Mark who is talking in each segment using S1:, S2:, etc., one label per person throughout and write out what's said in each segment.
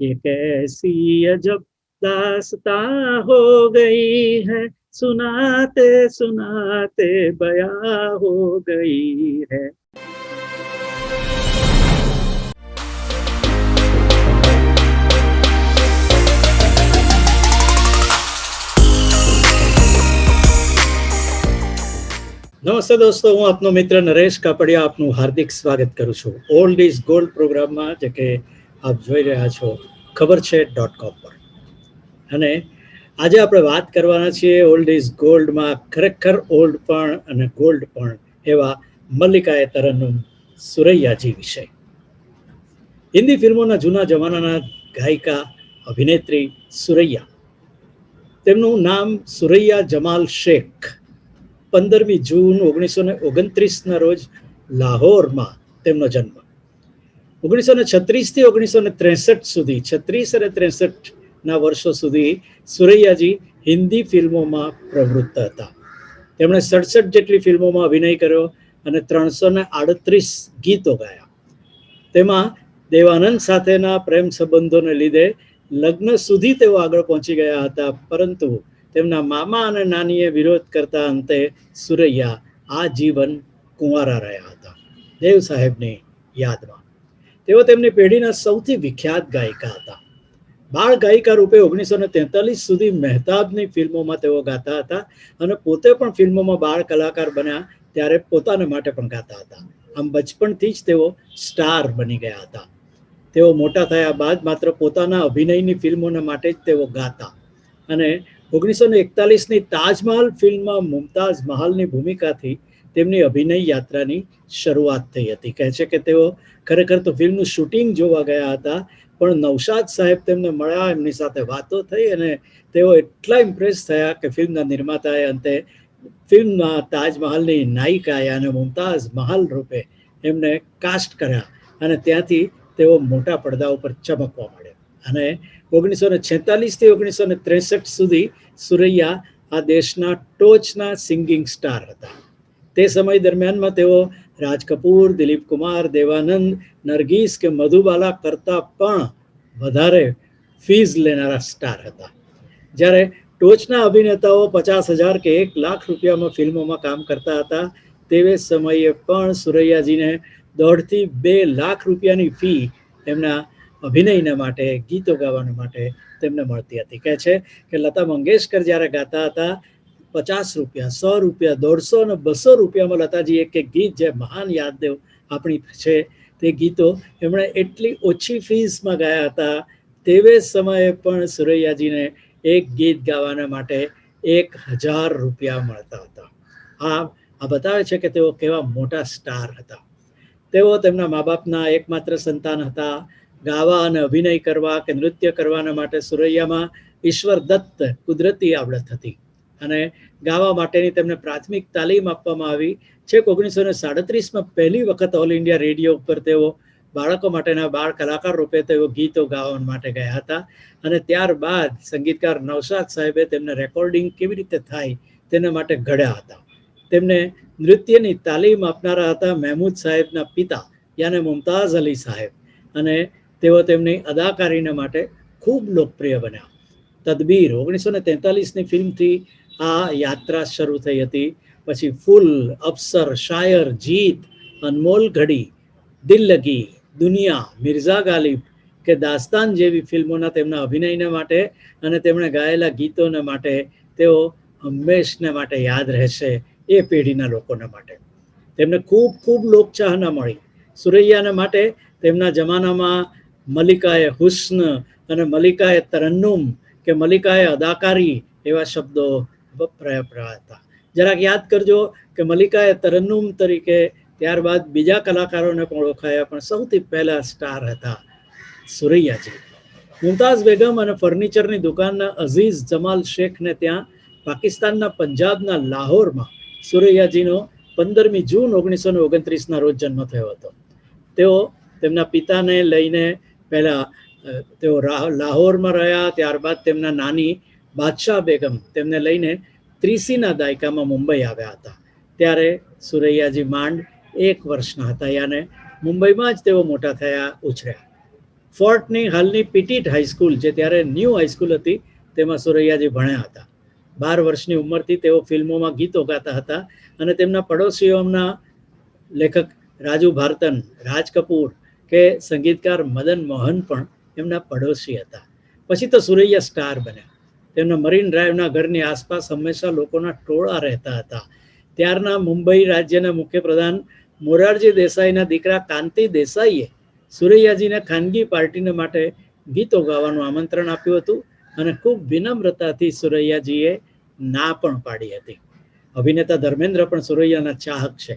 S1: ये कैसी अजब दास्तां हो गई है सुनाते सुनाते बया हो गई है નમસ્તે દોસ્તો હું આપનો મિત્ર નરેશ કાપડિયા આપનું હાર્દિક સ્વાગત કરું છું ઓલ્ડ ઇઝ ગોલ્ડ પ્રોગ્રામમાં જે કે આપ જોઈ રહ્યા છો ખબર છે ડોટ કોમ પર. અને આજે આપણે વાત કરવાના છીએ ઓલ્ડ ઇઝ ગોલ્ડમાં ખરેખર ઓલ્ડ પણ અને ગોલ્ડ પણ એવા મલ્લિકાએ તરન્નુમ સુરૈયાજી વિશે. હિન્દી ફિલ્મોના જૂના જમાનાના ગાયિકા, અભિનેત્રી સુરૈયા. તેમનું નામ સુરૈયા જમાલ શેખ. પંદરમી જૂન ઓગણીસો ને ઓગણત્રીસના રોજ લાહોરમાં તેમનો જન્મ. ઓગણીસો ને છત્રીસથી ઓગણીસો ને ત્રેસઠ સુધી, છત્રીસ અને ત્રેસઠના વર્ષો સુધી સુરૈયાજી હિન્દી ફિલ્મોમાં પ્રવૃત્ત હતા. તેમણે સડસઠ જેટલી ફિલ્મોમાં અભિનય કર્યો અને ત્રણસો ને આડત્રીસ ગીતો ગાયા. તેમાં દેવાનંદ સાથેના પ્રેમ સંબંધોને લીધે લગ્ન સુધી તેઓ આગળ પહોંચી ગયા હતા, પરંતુ તેમના મામા અને નાનીએ વિરોધ કરતા અંતે સુરૈયા આ જીવન કુંવારા રહ્યા હતા. દેવ સાહેબની યાદમાં. તેઓ તેમની પેઢીના સૌથી વિખ્યાત ગાયિકા હતા. બાળ ગાયિકા રૂપે ઓગણીસો ને તેતાલીસ સુધી મહેતાબની ફિલ્મોમાં તેઓ ગાતા હતા અને પોતે પણ ફિલ્મોમાં બાળ કલાકાર બન્યા ત્યારે પોતાના માટે પણ ગાતા હતા. આમ બચપણથી જ તેઓ સ્ટાર બની ગયા હતા. તેઓ મોટા થયા બાદ માત્ર પોતાના અભિનયની ફિલ્મોના માટે જ તેઓ ગાતા. અને ઓગણીસો ને એકતાલીસની તાજમહાલ ફિલ્મમાં મુમતાઝ મહાલની ભૂમિકાથી તેમની અભિનય યાત્રાની શરૂઆત થઈ હતી. કહે છે કે તેઓ ખરેખર તો ફિલ્મનું શૂટિંગ જોવા ગયા હતા, પણ નવશાદ સાહેબ તેમને મળ્યા, એમની સાથે વાતો થઈ અને તેઓ એટલા ઇમ્પ્રેસ થયા કે ફિલ્મના નિર્માતાએ અંતે ફિલ્મમાં તાજમહાલની નાયિકા અને મુમતાઝ મહાલ રૂપે એમને કાસ્ટ કર્યા અને ત્યાંથી તેઓ મોટા પડદા ઉપર ચમકવા માંડ્યા. અને ઓગણીસો ને છેતાલીસથી ઓગણીસો ને ત્રેસઠ સુધી સુરૈયા આ દેશના ટોચના સિંગિંગ સ્ટાર હતા. તે સમય દરમિયાનમાં તેઓ રાજ કપૂર, દિલીપ કુમાર, દેવાનંદ, નરગીસ કે મધુબાલા કરતાં પણ વધારે ફીઝ લેનારા સ્ટાર હતા. જ્યારે ટોચના અભિનેતાઓ પચાસ હજાર કે એક લાખ રૂપિયામાં ફિલ્મોમાં કામ કરતા હતા, તેવે સમયે પણ સુરૈયાજીને દોઢથી બે લાખ રૂપિયાની ફી એમના અભિનયને માટે, ગીતો ગાવાના માટે તેમને મળતી હતી. કહે છે કે લતા મંગેશકર જ્યારે ગાતા હતા પચાસ રૂપિયા, સો રૂપિયા, દોઢસો અને બસો રૂપિયામાં લતાજી એક ગીત જે મહાન યાદદેવ આપણી છે, તે ગીતો એમણે એટલી ઓછી ફીસમાં ગાયા હતા. તેવે સમયે પણ સુરૈયાજીને એક ગીત ગાવાના માટે એક હજાર રૂપિયા મળતા હતા. આ આ બતાવે છે કે તેઓ કેવા મોટા સ્ટાર હતા. તેઓ તેમના મા બાપના એકમાત્ર સંતાન હતા. ગાવા અને અભિનય કરવા કે નૃત્ય કરવાના માટે સુરૈયામાં ઈશ્વર દત્ત કુદરતી આવડત હતી. અને ગાવા માટેની તેમને પ્રાથમિક તાલીમ આપવામાં આવી. છેક ઓગણીસો ને સાડત્રીસમાં પહેલી વખત ઓલ ઇન્ડિયા રેડિયો ઉપર તેઓ બાળકો માટેના બાળ કલાકાર રૂપે તેઓ ગીતો ગાવા માટે ગયા હતા. અને ત્યારબાદ સંગીતકાર નવશાદ સાહેબે તેમને રેકોર્ડિંગ કેવી રીતે થાય તેના માટે ઘડ્યા હતા. તેમને નૃત્યની તાલીમ આપનારા હતા મહેમૂદ સાહેબના પિતા યાને મુમતાઝ અલી સાહેબ. અને તેઓ તેમની અદાકારીને માટે ખૂબ લોકપ્રિય બન્યા. તદબીર ઓગણીસો ને તેતાલીસની ફિલ્મથી આ યાત્રા શરૂ થઈ હતી. પછી ફૂલ, અપ્સર, શાયર, જીત, અનમોલ ઘડી, દિલ લગી, દુનિયા, મિર્ઝા ગાલિબ કે દાસ્તાન જેવી ફિલ્મોના તેમના અભિનયને માટે અને તેમણે ગાયેલા ગીતોને માટે તેઓ હંમેશને માટે યાદ રહેશે એ પેઢીના લોકોને માટે. તેમને ખૂબ ખૂબ લોકચાહના મળી. સુરૈયાને માટે તેમના જમાનામાં મલિકાએ હુસ્ન અને મલિકાએ તરન્નુમ કે મલિકાએ અદાકારી એવા શબ્દો વપરાયા જરાક યાદ કરજો કે મલ્લિકાએ તરન્નુમ તરીકે ત્યારબાદ બીજા કલાકારોને પણ ઓળખાયા, પણ સૌથી પહેલા સ્ટાર હતા સુરૈયાજી. મુમતાઝ બેગમ અને ફર્નિચરની દુકાનના અઝીઝ જમાલ શેખને ત્યાં પાકિસ્તાનના પંજાબના લાહોરમાં સુરૈયાજીનો પંદરમી જૂન ઓગણીસો ને ઓગણત્રીસના રોજ જન્મ થયો હતો. તેઓ તેમના પિતાને લઈને પહેલા તેઓ લાહોરમાં રહ્યા, ત્યારબાદ તેમના નાની બાદશાહ બેગમ તેમને લઈને ત્રીસીના દાયકામાં મુંબઈ આવ્યા હતા. ત્યારે સુરૈયાજી માંડ એક વર્ષના હતા યાને મુંબઈમાં જ તેઓ મોટા થયા ઉછર્યા. ફોર્ટની હાલની પીટીટ હાઈસ્કૂલ જે ત્યારે ન્યૂ હાઈસ્કૂલ હતી તેમાં સુરૈયાજી ભણ્યા હતા. બાર વર્ષની ઉંમરથી તેઓ ફિલ્મોમાં ગીતો ગાતા હતા અને તેમના પડોશીઓના લેખક રાજુ ભારતન, રાજ કપૂર કે સંગીતકાર મદન મોહન પણ એમના પડોશી હતા. પછી તો સુરૈયા સ્ટાર બન્યા. તેમના મરીન ડ્રાઈવના ઘરની આસપાસ હંમેશા લોકોના ટોળા રહેતા હતા. ત્યારના મુંબઈ રાજ્યના મુખ્યપ્રધાન મોરારજી દેસાઈના દીકરા કાંતિ દેસાઈએ સુરૈયાજીને ખાનગી પાર્ટીને માટે ગીતો ગાવાનું આમંત્રણ આપ્યું હતું અને ખૂબ વિનમ્રતાથી સુરૈયાજીએ ના પણ પાડી હતી. અભિનેતા ધર્મેન્દ્ર પણ સુરૈયાના ચાહક છે.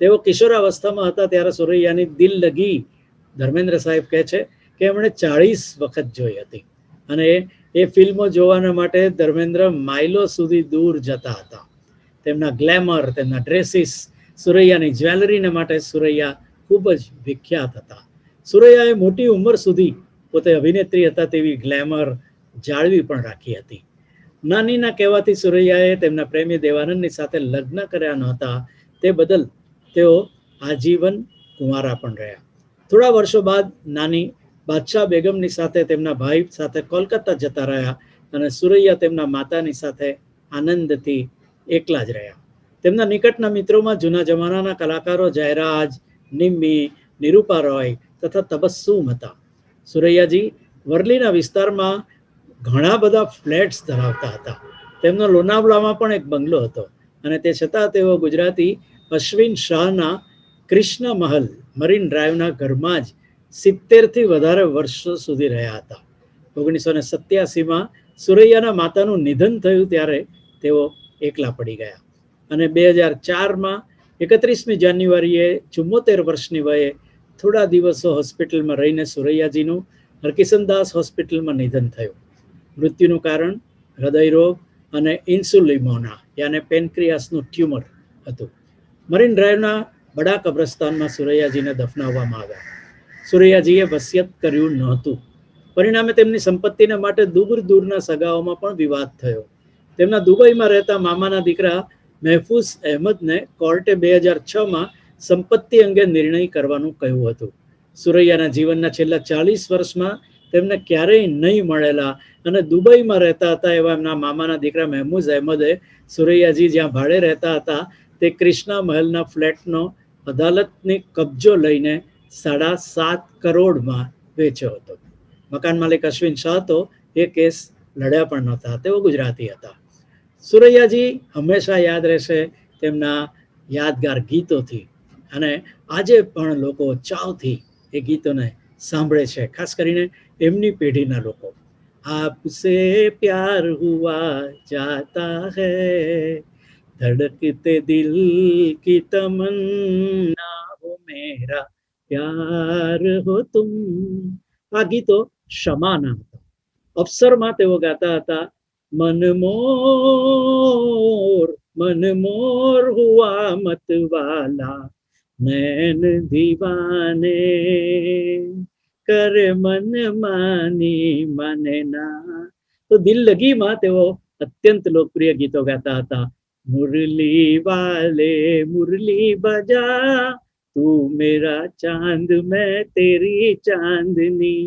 S1: તેઓ કિશોરાવસ્થામાં હતા ત્યારે સુરૈયાની દિલ લગી ધર્મેન્દ્ર સાહેબ કહે છે કે એમણે ચાળીસ વખત જોઈ હતી અને એ ફિલ્મો જોવાના માટે ધર્મેન્દ્ર માઇલો સુધી દૂર જતા હતા. તેમના ગ્લેમર, તેમના ડ્રેસીસ સુરૈયાની જ્વેલરીને માટે સુરૈયા ખૂબ જ વિખ્યાત હતા. સુરૈયાએ મોટી ઉંમર સુધી પોતે અભિનેત્રી હતા તેવી ગ્લેમર જાળવી પણ રાખી હતી. નાનીના કહેવાથી સુરૈયાએ તેમના પ્રેમી દેવાનંદની સાથે લગ્ન કર્યા નહોતા. તે બદલ તેઓ આજીવન કુંવારા પણ રહ્યા. થોડા વર્ષો બાદ નાની બાદશાહ બેગમની સાથે તેમના ભાઈ સાથે કોલકાતા જતા રહ્યા અને સુરૈયા તેમના માતાની સાથે આનંદથી એકલા જ રહ્યા. તેમના નિકટના મિત્રોમાં જૂના જમાનાના કલાકારો જયરાજ, નિમ્મી, નિરૂપા રોય તથા તબસ્સુમ હતા. સુરૈયાજી વરલીના વિસ્તારમાં ઘણા બધા ફ્લેટ્સ ધરાવતા હતા. તેમનો લોનાવલામાં પણ એક બંગલો હતો અને તે છતાં તેઓ ગુજરાતી અશ્વિન શાહના કૃષ્ણ મહલ મરીન ડ્રાઈવના ઘરમાં જ સિત્તેરથી વધારે વર્ષો સુધી રહ્યા હતા. ઓગણીસો ને સત્યાસીમાં સુરૈયાના માતાનું નિધન થયું ત્યારે તેઓ એકલા પડી ગયા. અને બે હજાર ચારમાં એકત્રીસમી જાન્યુઆરીએ ચુમ્મોતેર વર્ષની વયે થોડા દિવસો હોસ્પિટલમાં રહીને સુરૈયાજીનું હરકિશનદાસ હોસ્પિટલમાં નિધન થયું. મૃત્યુનું કારણ હૃદયરોગ અને ઇન્સુલિમોના યાને પેનક્રિયાસનું ટ્યુમર હતું. મરીન ડ્રાઈવના બડા કબ્રસ્તાનમાં સુરૈયાજીને દફનાવવામાં આવ્યા. સુરૈયાજીએ વસિયત કર્યું નહોતું પરિણામે તેમની સંપત્તિને માટે દૂર દૂરના સગાઓમાં પણ વિવાદ થયો. તેમના દુબઈમાં રહેતા મામાના દીકરા મહેફૂઝ અહેમદને કોર્ટે બે હજાર છમાં સંપત્તિ અંગે નિર્ણય કરવાનું કહ્યું હતું. સુરૈયાના જીવનના છેલ્લા ચાલીસ વર્ષમાં તેમને ક્યારેય નહીં મળેલા અને દુબઈમાં રહેતા હતા એવા એમના મામાના દીકરા મહેમૂઝ અહેમદે સુરૈયાજી જ્યાં ભાડે રહેતા હતા, તે ક્રિષ્ના મહેલના ફ્લેટનો અદાલતની કબજો લઈને સાડા સાત કરોડમાં વેચ્યો હતો. મકાન માલિક અશ્વિન શાહ તો એ કેસ લડ્યા પણ નહોતા. તેઓ ગુજરાતી હતા. સુરૈયાજી હંમેશા યાદ રહેશે તેમના યાદગાર ગીતોથી. અને આજે પણ લોકો ચાવથી એ ગીતોને સાંભળે છે, ખાસ કરીને એમની પેઢીના લોકો. આપસે પ્યાર હુઆ જાતા હૈ, ધડકતે દિલ કી તમન્ના હો મેરા પ્યાર હો તુમ આ ગીતો શમાના હતા. અવસરમાં તેઓ ગાતા હતા, મન મોર હુઆ મતવાલા નૈન દીવાને કર મન માની મને ના. તો દિલ લગીમાં તેઓ અત્યંત લોકપ્રિય ગીતો ગાતા હતા, મુરલી વાલે, મુરલી બજા તું મેરા ચાંદ મેં તેરી ચાંદની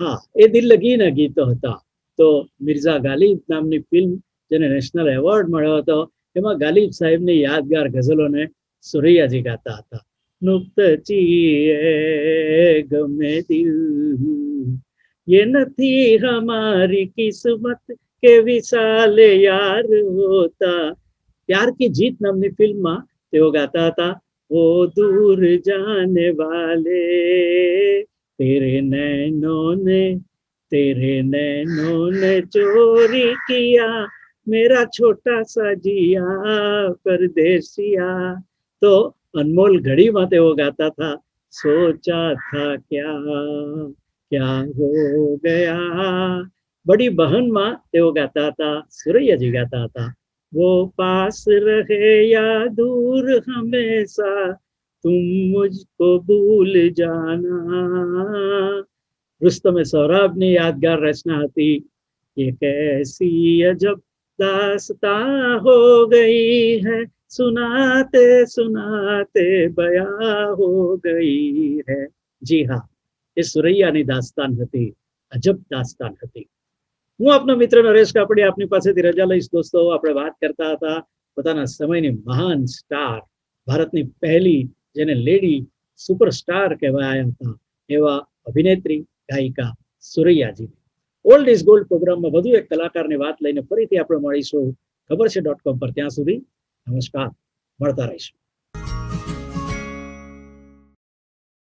S1: હા એ દિલ લગીના ગીતો હતા તો મિર્ઝા ગાલિબ નામની ફિલ્મ જેને નેશનલ એવોર્ડ મળ્યો હતો એમાં ગાલિબ સાહેબની યાદગાર ગઝલોને સુરૈયાજી ગાતા હતા નુક્ત ચીએ ગમે દિલ ये નથી हमारी किस्मत કે વિશાલે યાર હોતા પ્યાર કી જીત નામની ફિલ્મમાં તેઓ ગાતા હતા ओ दूर जाने वाले। तेरे नैनों ने, तेरे नैनों ने चोरी किया, मेरा छोटा सा जिया, परदेसिया। तो अनमोल घड़ी माते वो गाता था, सोचा था क्या क्या हो गया। बड़ी बहन माँ गाता था, सुरैया जी गाता था। वो पास रहे या दूर हमेशा, तुम मुझको भूल जाना। रुस्तम सौरभ ने यादगार रचना थी ये कैसी अजब दासता हो गई है, सुनाते सुनाते बया हो गई है। जी हाँ ये सुरैया ने दास्तान हती अजब दास्तान हती હું આપનો મિત્ર નરેશ કાપડી આપની પાસેથી રજા લઈશ દોસ્તો. આપણે વાત કરતા હતા પોતાના સમયની મહાન સ્ટાર, ભારતની પહેલી જેને લેડી સુપરસ્ટાર કહેવાયા હતા, એવા અભિનેત્રી, ગાયિકા સુરૈયાજી. ઓલ્ડ ઇઝ ગોલ્ડ પ્રોગ્રામમાં વધુ એક કલાકારની વાત લઈને ફરીથી આપણે મળીશું. ખબર છે ડોટ કોમ પર. ત્યાં સુધી નમસ્કાર. મળતા રહીશું.